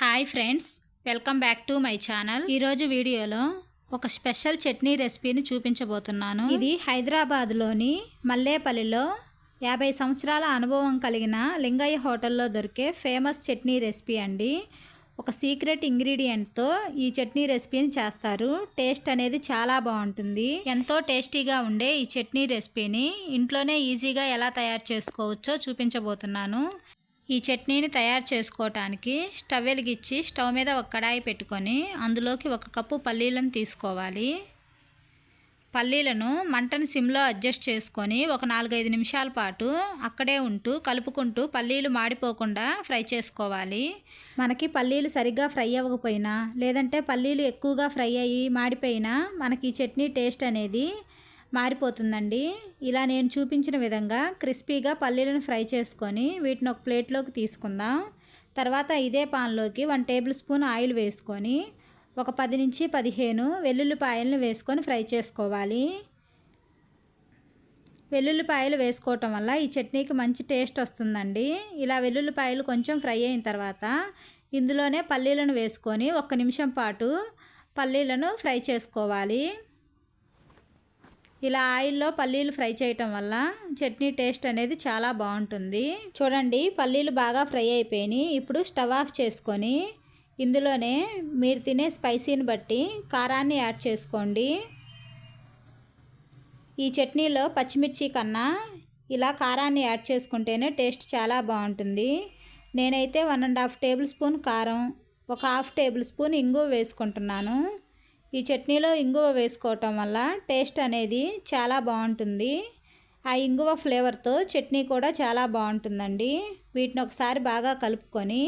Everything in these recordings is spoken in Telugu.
Hi friends welcome back to my channel. ఈరోజు వీడియోలో ఒక స్పెషల్ చట్నీ రెసిపీని చూపించబోతున్నాను. ఇది హైదరాబాద్లోని మల్లేపల్లిలో యాభై సంవత్సరాల అనుభవం కలిగిన లింగయ్య హోటల్లో దొరికే ఫేమస్ చట్నీ రెసిపీ అండి. ఒక సీక్రెట్ ఇంగ్రీడియంట్తో ఈ చట్నీ రెసిపీని చేస్తారు. టేస్ట్ అనేది చాలా బాగుంటుంది. ఎంతో టేస్టీగా ఉండే ఈ చట్నీ రెసిపీని ఇంట్లోనే ఈజీగా ఎలా తయారు చేసుకోవచ్చో చూపించబోతున్నాను. ఈ చట్నీని తయారు చేసుకోవటానికి స్టవ్ వెలిగించి స్టవ్ మీద ఒక కడాయి పెట్టుకొని అందులోకి ఒక కప్పు పల్లీలను తీసుకోవాలి. పల్లీలను మంటను సిమ్లో అడ్జస్ట్ చేసుకొని ఒక నాలుగైదు నిమిషాల పాటు అక్కడే ఉంటూ కలుపుకుంటూ పల్లీలు మాడిపోకుండా ఫ్రై చేసుకోవాలి. మనకి పల్లీలు సరిగ్గా ఫ్రై అవ్వకపోయినా లేదంటే పల్లీలు ఎక్కువగా ఫ్రై అయ్యి మాడిపోయినా మనకి ఈ చట్నీ టేస్ట్ అనేది మారిపోతుందండి. ఇలా నేను చూపించిన విధంగా క్రిస్పీగా పల్లీలను ఫ్రై చేసుకొని వీటిని ఒక ప్లేట్లోకి తీసుకుందాం. తర్వాత ఇదే పాన్లోకి వన్ టేబుల్ స్పూన్ ఆయిల్ వేసుకొని ఒక పది నుంచి పదిహేను వెల్లుల్లిపాయలను వేసుకొని ఫ్రై చేసుకోవాలి. వెల్లుల్లిపాయలు వేసుకోవటం వల్ల ఈ చట్నీకి మంచి టేస్ట్ వస్తుందండి. ఇలా వెల్లుల్లిపాయలు కొంచెం ఫ్రై అయిన తర్వాత ఇందులోనే పల్లీలను వేసుకొని ఒక్క నిమిషం పాటు పల్లీలను ఫ్రై చేసుకోవాలి. ఇలా ఆయిల్లో పల్లీలు ఫ్రై చేయటం వల్ల చట్నీ టేస్ట్ అనేది చాలా బాగుంటుంది. చూడండి పల్లీలు బాగా ఫ్రై అయిపోయినాయి. ఇప్పుడు స్టవ్ ఆఫ్ చేసుకొని ఇందులోనే మీరు తినే స్పైసీని బట్టి కారాన్ని యాడ్ చేసుకోండి. ఈ చట్నీలో పచ్చిమిర్చి కన్నా ఇలా కారాన్ని యాడ్ చేసుకుంటేనే టేస్ట్ చాలా బాగుంటుంది. నేనైతే one and half tablespoon కారం ఒక హాఫ్ టేబుల్ స్పూన్ ఇంగువ వేసుకుంటున్నాను. ఈ చట్నీలో ఇంగువ వేసుకోవటం వల్ల టేస్ట్ అనేది చాలా బాగుంటుంది. ఆ ఇంగువ ఫ్లేవర్తో చట్నీ కూడా చాలా బాగుంటుందండి. వీటిని ఒకసారి బాగా కలుపుకొని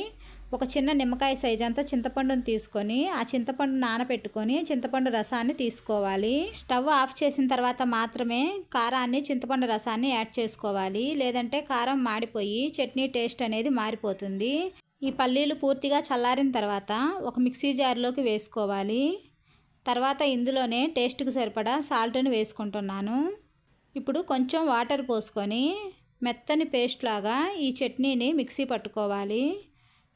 ఒక చిన్న నిమ్మకాయ సైజ్ అంతా చింతపండును తీసుకొని ఆ చింతపండు నానబెట్టుకొని చింతపండు రసాన్ని తీసుకోవాలి. స్టవ్ ఆఫ్ చేసిన తర్వాత మాత్రమే కారాన్ని చింతపండు రసాన్ని యాడ్ చేసుకోవాలి. లేదంటే కారం మాడిపోయి చట్నీ టేస్ట్ అనేది మారిపోతుంది. ఈ పల్లీలు పూర్తిగా చల్లారిన తర్వాత ఒక మిక్సీ జార్లోకి వేసుకోవాలి. తర్వాత ఇందులోనే టేస్ట్కి సరిపడా సాల్ట్ని వేసుకుంటున్నాను. ఇప్పుడు కొంచెం వాటర్ పోసుకొని మెత్తని పేస్ట్ లాగా ఈ చట్నీని మిక్సీ పట్టుకోవాలి.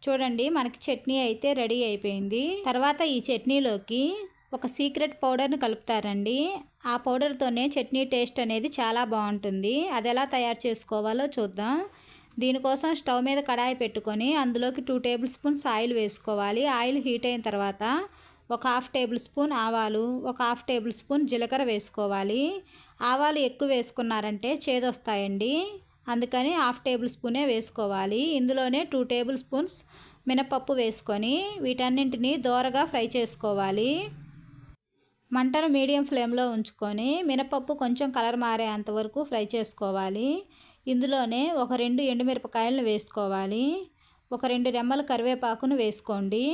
చూడండి మనకి చట్నీ అయితే రెడీ అయిపోయింది. తర్వాత ఈ చట్నీలోకి ఒక సీక్రెట్ పౌడర్ని కలుపుతారండి. ఆ పౌడర్తోనే చట్నీ టేస్ట్ అనేది చాలా బాగుంటుంది. అది ఎలా తయారు చేసుకోవాలో చూద్దాం. దీనికోసం స్టవ్ మీద కడాయి పెట్టుకొని అందులోకి టూ టేబుల్ స్పూన్స్ ఆయిల్ వేసుకోవాలి. ఆయిల్ హీట్ అయిన తర్వాత ఒక హాఫ్ టేబుల్ స్పూన్ ఆవాలు ఒక హాఫ్ టేబుల్ స్పూన్ జీలకర్ర వేసుకోవాలి. ఆవాలు ఎక్కువ వేసుకున్నారంటే చేదొస్తాయండి. అందుకని హాఫ్ టేబుల్ స్పూనే వేసుకోవాలి. ఇందులోనే టూ టేబుల్ స్పూన్స్ మినపప్పు వేసుకొని వీటన్నింటినీ దోరగా ఫ్రై చేసుకోవాలి. మంటను మీడియం ఫ్లేమ్లో ఉంచుకొని మినపప్పు కొంచెం కలర్ మారేంత వరకు ఫ్రై చేసుకోవాలి. ఇందులోనే ఒక రెండు ఎండుమిరపకాయలను వేసుకోవాలి. ఒక రెండు రెమ్మల కరివేపాకును వేసుకోండి.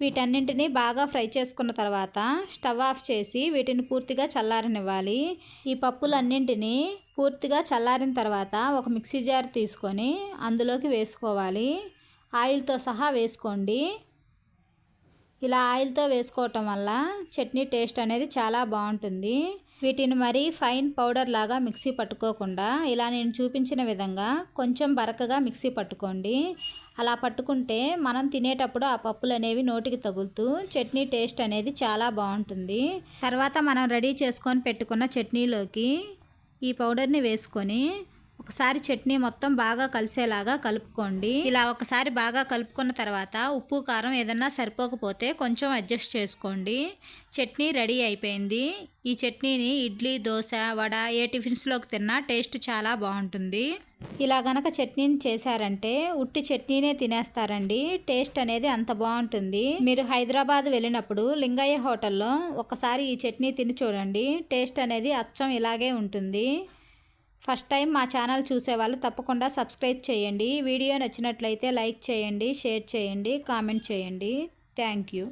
వీటన్నింటినీ బాగా ఫ్రై చేసుకున్న తర్వాత స్టవ్ ఆఫ్ చేసి వీటిని పూర్తిగా చల్లారనివ్వాలి. ఈ పప్పులన్నింటినీ పూర్తిగా చల్లారిన తర్వాత ఒక మిక్సీ జార్ తీసుకొని అందులోకి వేసుకోవాలి. ఆయిల్తో సహా వేసుకోండి. ఇలా ఆయిల్తో వేసుకోవటం వల్ల చట్నీ టేస్ట్ అనేది చాలా బాగుంటుంది. వీటిని మరీ ఫైన్ పౌడర్ లాగా మిక్సీ పట్టుకోకుండా ఇలా నేను చూపించిన విధంగా కొంచెం బరకగా మిక్సీ పట్టుకోండి. అలా పట్టుకుంటే మనం తినేటప్పుడు ఆ పప్పులు అనేవి నోటికి తగులుతూ చట్నీ టేస్ట్ అనేది చాలా బాగుంటుంది. తర్వాత మనం రెడీ చేసుకొని పెట్టుకున్న చట్నీలోకి ఈ పౌడర్ని వేసుకొని ఒకసారి చట్నీ మొత్తం బాగా కలిసేలాగా కలుపుకోండి. ఇలా ఒకసారి బాగా కలుపుకున్న తర్వాత ఉప్పు కారం ఏదన్నా సరిపోకపోతే కొంచెం అడ్జస్ట్ చేసుకోండి. చట్నీ రెడీ అయిపోయింది. ఈ చట్నీని ఇడ్లీ దోశ వడ ఏ టిఫిన్స్లోకి తిన్నా టేస్ట్ చాలా బాగుంటుంది. ఇలా గనక చట్నీని చేశారంటే ఉట్టి చట్నీనే తినేస్తారండి. టేస్ట్ అనేది అంత బాగుంటుంది. మీరు హైదరాబాద్ వెళ్ళినప్పుడు లింగయ్య హోటల్లో ఒకసారి ఈ చట్నీ తిని చూడండి. టేస్ట్ అనేది అచ్చం ఇలాగే ఉంటుంది. ఫస్ట్ టైం మా ఛానల్ చూసేవాళ్ళు తప్పకుండా సబ్స్క్రైబ్ చేయండి. వీడియో నచ్చినట్లయితే లైక్ చేయండి షేర్ చేయండి కామెంట్ చేయండి. Thank you.